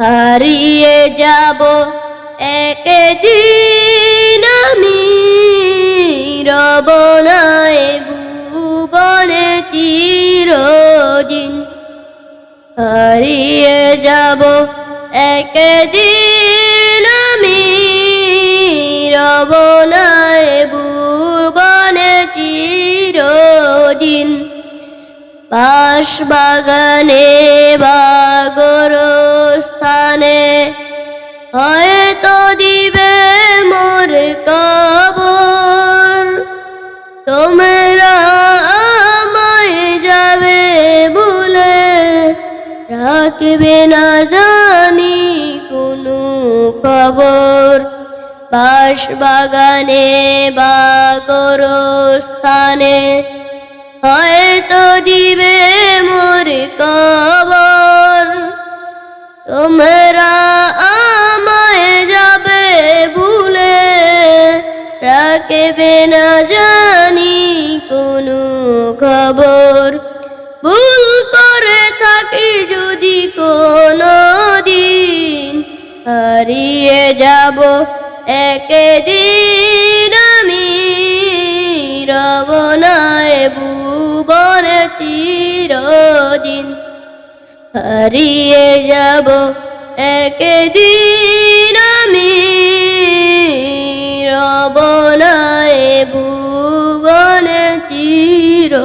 হারিয়ে যাব একদিন আমি রবনায় ভুবনে চিরদিন। হারিয়ে যাব একদিন আমি রবনায় ভুবনে চিরদিন। পাশ বাগানে হয়তো দিবে মোর কবর। তোমরা আমায় যাবে বলে রাখবে না জানি কোনো খবর। পাশ বাগানে বাগর স্থানে হয়তো দিবে মোর কবর। তোমরা রাখবে না জানি কোনো খবর। ভুল করে থাকি যদি কোনো দিন। হারিয়ে যাব একদিন আমি রবনায় ভুবন চিরদিন। হারিয়ে যাব একদিন রবনায় ভুবন চিরদিন